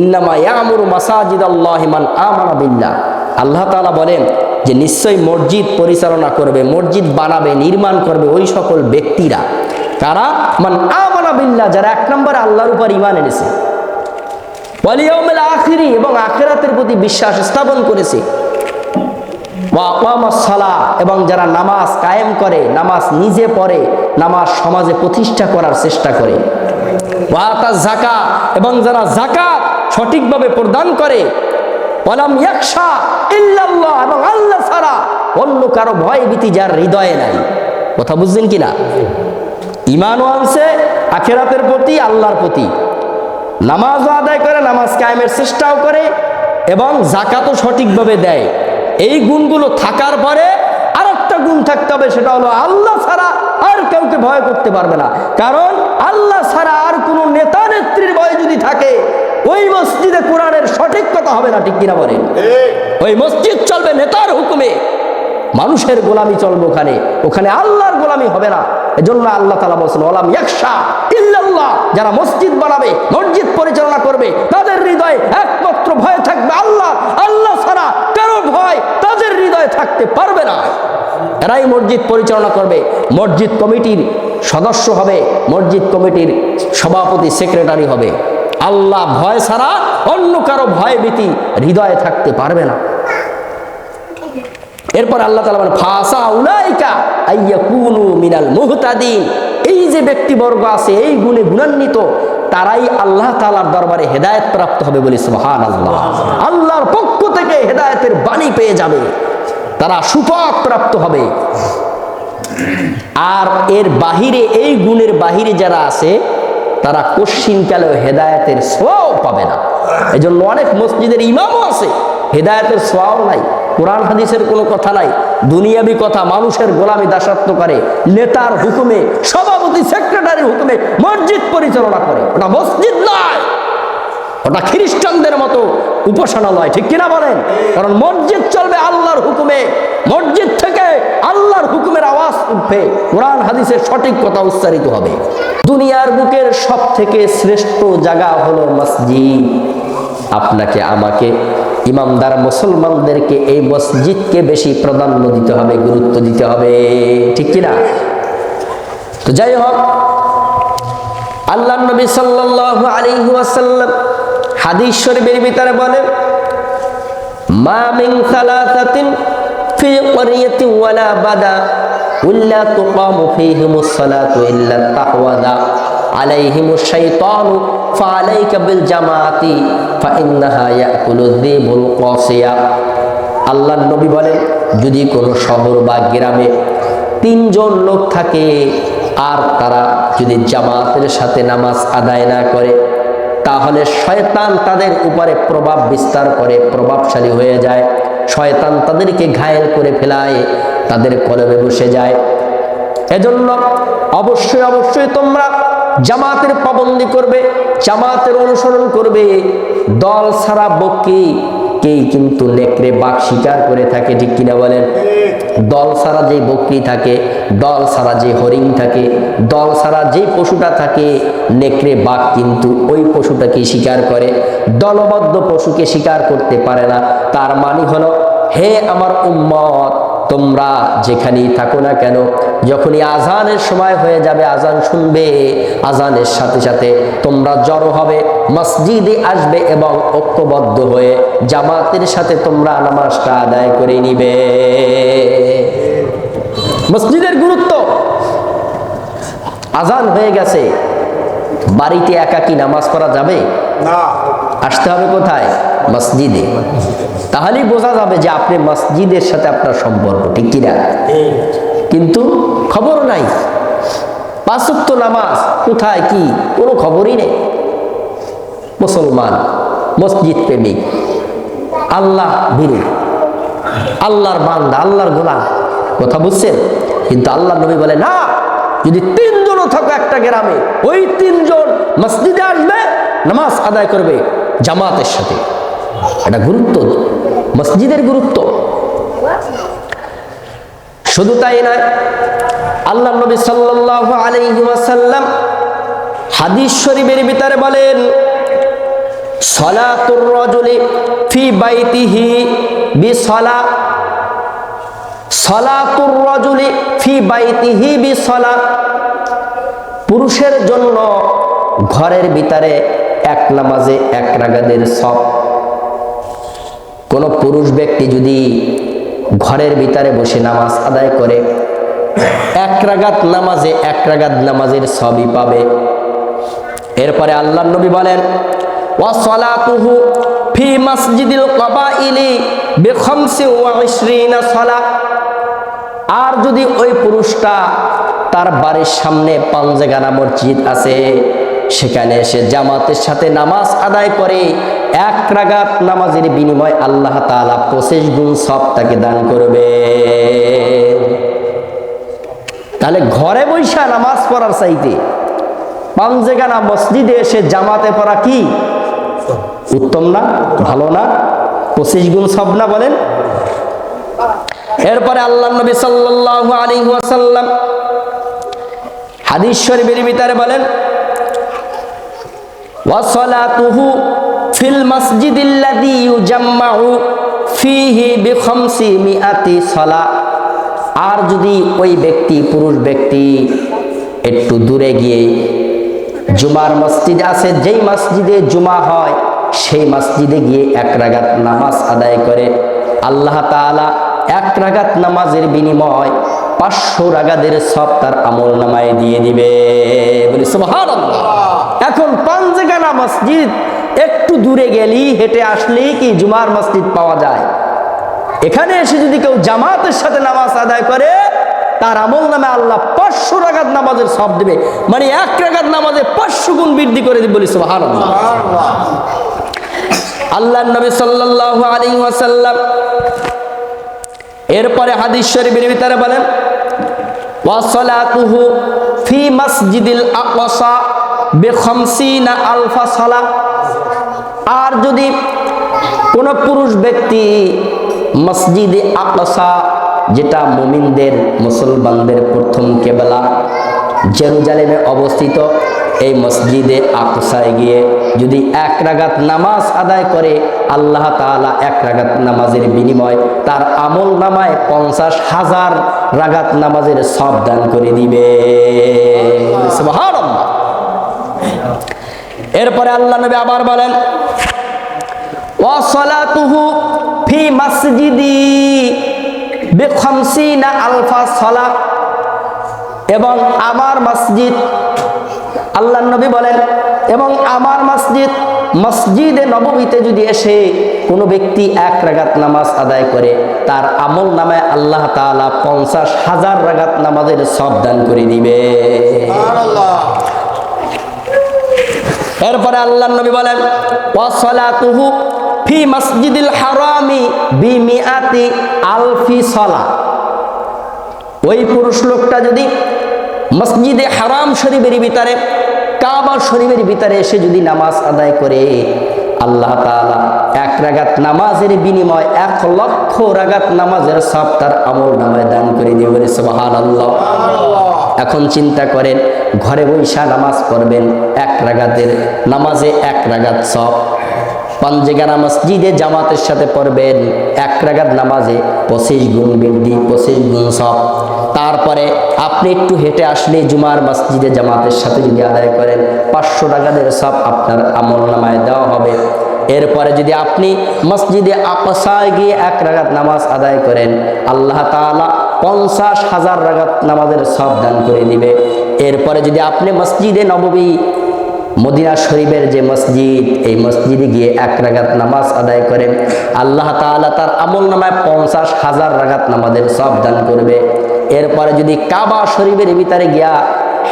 ইন্নামা ইয়ামুরু মাসাজিদ আমানা বিল্লাহ। আল্লাহ তাআলা বলেন যে নিশ্চয়ই মসজিদ পরিচালনা করবে, মসজিদ বানাবে, নির্মাণ করবে ওই সকল ব্যক্তিরা। কারা? মান আমানা বিল্লাহ, যারা এক নম্বরে আল্লাহর উপর ইমান এনেছে। ওয়ালিয়াউমিল আখিরি, এবং আখিরাতের প্রতি বিশ্বাস স্থাপন করেছে। সালাহ, এবং যারা নামাজ কায়েম করে, নামাজ নিজে পড়ে, নামাজ সমাজে প্রতিষ্ঠা করার চেষ্টা করে। ওয়াতা জাকা এবং যারা জাকাত সঠিকভাবে প্রদান করে। ওয়ালাম ইয়াকশা ইল্লাল্লাহ এবং আল্লাহ ছাড়া অন্য কারও ভয় ভীতি যার হৃদয়ে নাই। কথা বুঝছেন কি না ইমানও আনছে, আখেরাতের প্রতি, আল্লাহর প্রতি। নামাজও আদায় করে, নামাজ কায়েমের চেষ্টাও করে এবং জাকাতও সঠিকভাবে দেয়। এই গুণগুলো থাকার পরে আর একটা গুণ থাকতে হবে, সেটা হলো আল্লাহ ছাড়া আর কাউকে ভয় করতে পারবে না। কারণ আল্লাহ ছাড়া আর কোনো নেতা নেত্রীর ভয় যদি থাকে ওই মসজিদে কোরআনের সঠিক কথা হবে না ঠিক কিনা বলেন? ওই মসজিদ চলবে নেতার হুকুমে। মানুষের গোলামি চলবে ওখানে। ওখানে আল্লাহর গোলামি হবে না। এজন্য আল্লাহ তালা বলছেন ওলাম একশা ইল্লাল্লাহ। যারা মসজিদ বানাবে মসজিদ পরিচালনা করবে তাদের হৃদয়ে একমাত্র ভয় থাকবে আল্লাহ। আল্লাহ ছাড়া কারও ভয় তাদের হৃদয়ে থাকতে পারবে না। এরাই মসজিদ পরিচালনা করবে। মসজিদ কমিটির সদস্য হবে। মসজিদ কমিটির সভাপতি সেক্রেটারি হবে। আল্লাহ ভয় ছাড়া অন্য কারও ভয় ভীতি হৃদয়ে থাকতে পারবে না। এরপর আল্লাহ তালা বলেন, ফাসা উলাইকা আইয়া কুনু মিনাল মুহতাদিন। এই যে ব্যক্তিবর্গ আছে, এই গুণে গুণান্বিত, তারাই আল্লাহ তালার দরবারে হেদায়েত প্রাপ্ত হবে বলে সুবহান আল্লাহ আল্লাহর পক্ষ থেকে হেদায়েতের বাণী পেয়ে যাবে, তারা সুফক প্রাপ্ত হবে। আর এর বাহিরে, এই গুণের বাহিরে যারা আছে তারা কশ্চিনকালেও হেদায়তের সোয়াও পাবে না। এই জন্য অনেক মসজিদের ইমামও আছে, হেদায়তের সোয়াও নাই, কোরআন হাদিসের কোনো কথা নাই, দুনিয়াবি কথা মানুষের গোলামি দাসত্ব করে, নেতার হুকুমে, সভাপতি, সেক্রেটারির হুকুমে মসজিদ পরিচালনা করে। ওটা মসজিদ নয়। ওটা খ্রিস্টানদের মতো উপাসনালয়, ঠিক কিনা বলেন? কারণ মসজিদ চলবে আল্লাহর হুকুমে, মসজিদ থেকে আল্লাহর হুকুমের আওয়াজ উঠবে, কোরআন হাদিসের সঠিক কথা উচ্চারিত হবে। দুনিয়ার বুকের সব থেকে শ্রেষ্ঠ জায়গা হলো মসজিদ। আপনাকে, আমাকে, ইমামদার মুসলমানদেরকে এই মসজিদকে বেশি প্রাধান্য দিতে হবে, গুরুত্ব দিতে হবে, ঠিক কিনা? তো যাই হোক আল্লাহ নবী সাল্লাল্লাহু আলাইহি ওয়াসাল্লাম হাদিস শরীফের ভিতরে বলেন মা মিন সালাসাতিন ফি ক্বরিয়াতিন ওয়ালা বাদা ইল্লা তুকামু ফীহিমুস সালাতু ইল্লা তাহওয়াদা আলাইহিমুশ শাইতানু ফালাইকা বিল জামাআতি ফাইন্নাহা ইয়াকুলু যিবুল কাসিয়া আল্লাহর নবী বলেন, যদি কোনো শহর বা গ্রামে তিনজন লোক থাকে, আর তারা যদি জামাতের সাথে নামাজ আদায় না করে তাহলে শয়তান তাদের উপরে প্রভাব বিস্তার করে, প্রভাবশালী হয়ে যায়। শয়তান তাদেরকে ঘায়েল করে ফেলায়, তাদের কলবে বসে যায়। এজন্য অবশ্যই অবশ্যই তোমরা জামাতের পাবন্দি করবে, জামাতের অনুসরণ করবে। দল ছাড়া বকি কেই কিন্তু নেকড়ে বাঘ শিকার করে থাকে, ঠিক কিনা বলেন? দল ছাড়া যে বকরি থাকে, দল ছাড়া যে হরিণ থাকে, দল ছাড়া যে পশুটা থাকে, নেকড়ে, বাঘ কিন্তু ওই পশুটাকে শিকার করে। দলবদ্ধ পশুকে শিকার করতে পারে না। তার মানে হলো, হে আমার উম্মত তোমরা যেখানেই থাকো না কেন, যখনই আজানের সময় হয়ে যাবে, আজান শুনবে, আজানের সাথে সাথে তোমরা জড়ো হবে, মসজিদে আসবে এবং ঐক্যবদ্ধ হয়ে জামাতের সাথে তোমরা নামাজটা আদায় করে নিবে। মসজিদের গুরুত্ব। আজান হয়ে গেছে, বাড়িতে একাকি নামাজ পড়া যাবে? না। আসতে হবে কোথায়? মসজিদে। তাহলেই বোঝা যাবে যে আপনি মসজিদের সাথে আপনার সম্পর্ক, ঠিক কিনা? কিন্তু খবর নাই। পাঁচক্ত নামাজ কোথায়, কি? কোনো খবরই নেই। মুসলমান, মসজিদ প্রেমিক, আল্লাহ বিরু আল্লাহর বান্দা, আল্লাহর গোলাম। কথা বুঝছেন? কিন্তু আল্লাহ নবী বলে, না, যদি তিনজনও থাকো একটা গ্রামে, ওই তিনজন মসজিদে আসবে, নামাজ আদায় করবে। জামাতের সাথে। এটা গুরুত্ব, মসজিদের গুরুত্ব। শুধু তাই নয়, আল্লাহ নবী সাল্লাল্লাহু আলাইহি ওয়াসাল্লাম হাদিস শরীফের ভিতরে বলেন, সলাতুর রজুলি ফি বাইতিহি বিসলা, সলাতুর রজুলি ফি বাইতিহি বিসলা। পুরুষের জন্য ঘরের ভিতরে এক নামাজে এক রাগাদের সব। কোনো পুরুষ ব্যক্তি যদি ঘরের ভিতরে বসে নামাজ আদায় করে, এক রাগাত নামাজে এক রাগাত নামাজের সবই পাবে। এরপরে আল্লাহ নবী বলেন ওয়াসলাতুহু ফি মসজিদিল কবাইলি বিখামসি ওয়া সালা। আর যদি ওই পুরুষটা তার বাড়ির সামনে পাঞ্জেগানা মসজিদ আছে সেখানে এসে জামাতের সাথে নামাজ আদায় করে এক রাগাত নামাজের বিনিময় আল্লাহ তাআলা পঁচিশ গুণ সব তাকে দান করবে। তাহলে ঘরে বৈশা নামাজ পড়ার চাইতে পাঞ্জেগানা মসজিদে এসে জামাতে পড়া কি? উত্তম না? ভালো না? পঁচিশ গুণ সব না বলেন? এরপরে আল্লাহ নবী সাল্লাল্লাহু আলাইহি ওয়াসাল্লাম হাদিস শরীফের ভিতরে বলেন ওয়াসালাতুহু ফিল মাসজিদিল্লাযী ইউজাম্মাউ ফীহি বিখামসি মিআতি সালা। আর যদি ওই ব্যক্তি, পুরুষ ব্যক্তি একটু দূরে গিয়ে জুমার মসজিদ আছে, যেই মসজিদে জুমা হয়, সেই মসজিদে গিয়ে এক রাগাত নামাজ আদায় করে। আল্লাহ তাআলা এক রাগাত নামাজের বিনিময় পাঁচশো রাগাদের সব তার আমল নামায় দিয়ে দিবে। বলি, সুবহানাল্লাহ। এখন পাঞ্জেগানা মসজিদ, একটু দূরে গেলেই হেঁটে আসলেই কি জুমার মসজিদ পাওয়া যায়? এখানে এসে যদি কেউ জামাতের সাথে নামাজ আদায় করে, তার আমল নামে আল্লাহ পাঁচশো রাগাত নামাজের সব দেবে। মানে এক রাগাত নামাজে পাঁচশো গুণ বৃদ্ধি করে দিবে বলি সুবহানাল্লাহ। আল্লাহ নবী সাল্লাল্লাহু আলাইহি ওয়াসাল্লাম, এরপরে হাদিস শরীফের ভিতরে বলেন ওয়াসালাতুহু ফি মসজিদিল আকসা বিখামসিনা আলফা সালা আর যদি কোন পুরুষ ব্যক্তি মসজিদে আকসা, যেটা মুমিনদের, মুসলমানদের প্রথম কেবলা, জেরুজালেমে অবস্থিত, এই মসজিদে আকসায় গিয়ে যদি এক রাগাত নামাজ আদায় করে, আল্লাহ তাআলা এক রাগাত নামাজের বিনিময় তার আমল নামায় পঞ্চাশ হাজার রাগাত নামাজের সব দান করে দিবে। এরপরে আল্লাহ নবী আবার বলেন ওয়াসলাতুহু ফি মসজিদি বিখামসিনা আলফা এবং আমার মসজিদ, আল্লাহ নবী বলেন, এবং আমার মসজিদ মসজিদে নবমীতে যদি এসে কোনো ব্যক্তি এক রাগাত নামাজ আদায় করে, তার আমল নামে আল্লাহ তাআলা পঞ্চাশ হাজার রাগাত নামাজের সব দান করে দিবে। এরপরে আল্লাহ নবী বলেন ওয়াসলাতুহু ফি মসজিদিল হারামি বিমিআতি আলফি সলা। ওই পুরুষ লোকটা যদি মসজিদে হারাম শরীফের ভিতরে কাবা শরীফের ভিতরে এসে যদি নামাজ আদায় করে, আল্লাহ তাআলা এক রাগাত নামাজের বিনিময় এক লক্ষ রাগাত নামাজের সব তার আমল নামায় দান করে দিয়ে বলে, সুবহানাল্লাহ। এখন চিন্তা করেন, ঘরে বৈশা নামাজ পড়বেন, এক রাগাতের নামাজে এক রাগাত সব। পাঞ্জেগানা মসজিদে জামাতের সাথে পড়বেন, এক রাগাত নামাজে পঁচিশ গুণ বৃদ্ধি পঁচিশ গুণ সব। তারপরে আপনি একটু হেঁটে আসলে জুমার মসজিদে জামাতের সাথে যদি আদায় করেন, পাঁচশো টাকাদের সব আপনার আমল নামায় দেওয়া হবে। এরপরে যদি আপনি মসজিদে আকসায় গিয়ে এক রাগাত নামাজ আদায় করেন, আল্লাহ তাআলা পঞ্চাশ হাজার রাগাত নামাজের সব দান করে দিবে। এরপরে যদি আপনি মসজিদে নববী, মদিনা শরীফের যে মসজিদ, এই মসজিদে গিয়ে এক রাগাত নামাজ আদায় করেন, আল্লাহ তাআলা তার আমল নামায় পঞ্চাশ হাজার রাগাত নামাজের সব দান করবে। এরপরে যদি কাবা শরীফের ভিতরে গিয়া,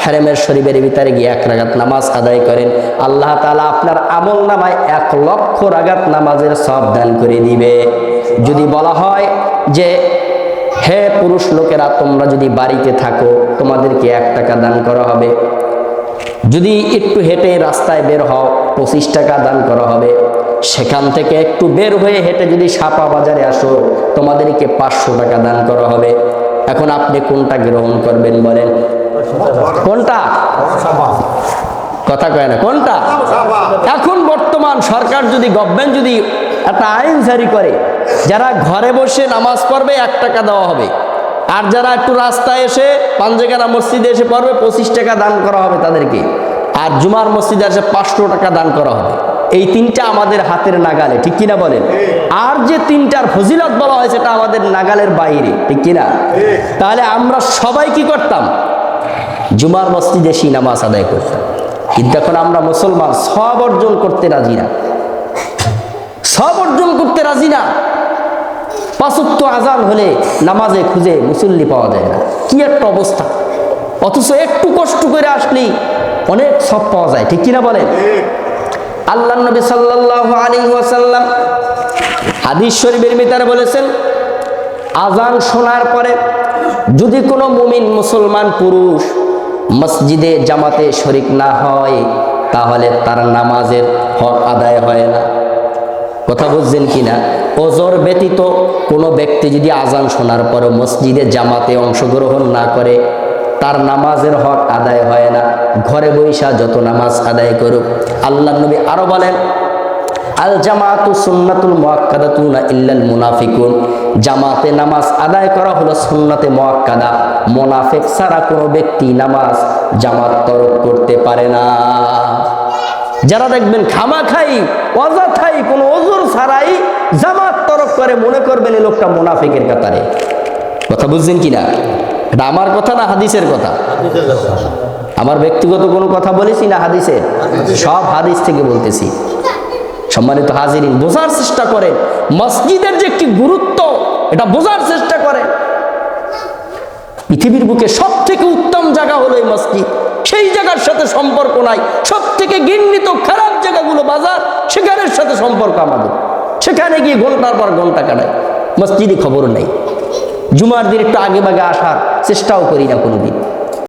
হেরেমের শরীফের ভিতরে গিয়ে এক রাগাত নামাজ আদায় করেন, আল্লাহ তাআলা আপনার আমল নামায় এক লক্ষ রাগাত নামাজের সব দান করে দিবে। যদি বলা হয় যে হে পুরুষ লোকেরা, তোমরা যদি বাড়িতে থাকো, তোমাদেরকে এক টাকা দান করা হবে। যদি একটু হেঁটে রাস্তায় বের হও, পঁচিশ টাকা দান করা হবে। সেখান থেকে একটু বের হয়ে হেঁটে যদি সাপা বাজারে আসো, তোমাদেরকে পাঁচশো টাকা দান করা হবে। এখন আপনি কোনটা গ্রহণ করবেন বলেন? কোনটা? কথা কয় না, কোনটা? এখন বর্তমান সরকার যদি, গভর্নমেন্ট যদি একটা আইন জারি করে, যারা ঘরে বসে নামাজ পড়বে এক টাকা দেওয়া হবে। আর যারা একটু রাস্তায় এসে পাঞ্জেখানা মসজিদে এসে পড়বে, পঁচিশ টাকা দান করা হবে তাদেরকে। আর জুমার মসজিদে এসে পাঁচশো টাকা দান করা হবে। এই তিনটা আমাদের হাতের নাগালে, ঠিক কিনা বলেন? আর যে তিনটার ফজিলত বলা হয়, সেটা আমাদের নাগালের বাইরে, ঠিক কিনা? তাহলে আমরা সবাই কি করতাম? জুমার মসজিদে সেই নামাজ আদায় করতাম। কিন্তু এখন আমরা মুসলমান, সব অর্জন করতে রাজি না। সব অর্জন করতে রাজি না। পাঁচত্ব আজান হলে নামাজে খুঁজে মুসল্লি পাওয়া যায় না। কি একটা অবস্থা। অথচ একটু কষ্ট করে আসলেই অনেক সব পাওয়া যায়, ঠিক কিনা বলেন? আল্লাহ নবী সাল্লাল্লাহু আলাইহি ওয়াসাল্লাম হাদিস শরীফের ভিতরে বলেছেন, আজান শোনার পরে যদি কোনো মুমিন মুসলমান পুরুষ মসজিদে, জামাতে শরিক না হয়, তাহলে তার নামাজের হক আদায় হয় না। কথা বুঝছেন কিনা? ওজোর ব্যতীত কোনো ব্যক্তি যদি আজান শোনার পরে মসজিদে জামাতে অংশগ্রহণ না করে, তার নামাজের হক আদায় হয় না। ঘরে বৈশা যত নামাজ আদায় করুক। আল্লাহ নবী আরও বলেন, আল জামাতু সুন্নাতুল মুআক্কাদাতুনা ইল্লাল মুনাফিকুন। জামাতে নামাজ আদায় করা হলো সুন্নাতে মুআক্কাদা। মুনাফিক ছাড়া কোনো ব্যক্তি নামাজ জামাত তরক করতে পারে না। যারা দেখবেন খামাখাই, অযথাই কোনো ওজোর ছাড়াই জামাত তরক করে মনে করবেন এই লোকটা মুনাফিকের কাতারে। কথা বুঝছেন কিনা? এটা আমার কথা না হাদিসের কথা? আমার ব্যক্তিগত কোনো কথা বলেছি না হাদিসের? সব হাদিস থেকে বলতেছি। সম্মানিত হাজিরিন, বোঝার চেষ্টা করে মসজিদের যে একটি গুরুত্ব, এটা বোঝার চেষ্টা করে পৃথিবীর বুকে সব থেকে উত্তম জায়গা হলো এই মসজিদ। সেই জায়গার সাথে সম্পর্ক নাই। সব থেকে ঘৃণিত, খারাপ জায়গাগুলো বাজার, সেখানের সাথে সম্পর্ক আমাদের। সেখানে গিয়ে ঘণ্টার পর ঘণ্টা কাটায় মসজিদে খবর নেই। জুমার দিন একটু আগে বাগে আসার চেষ্টাও করি না কোনোদিন।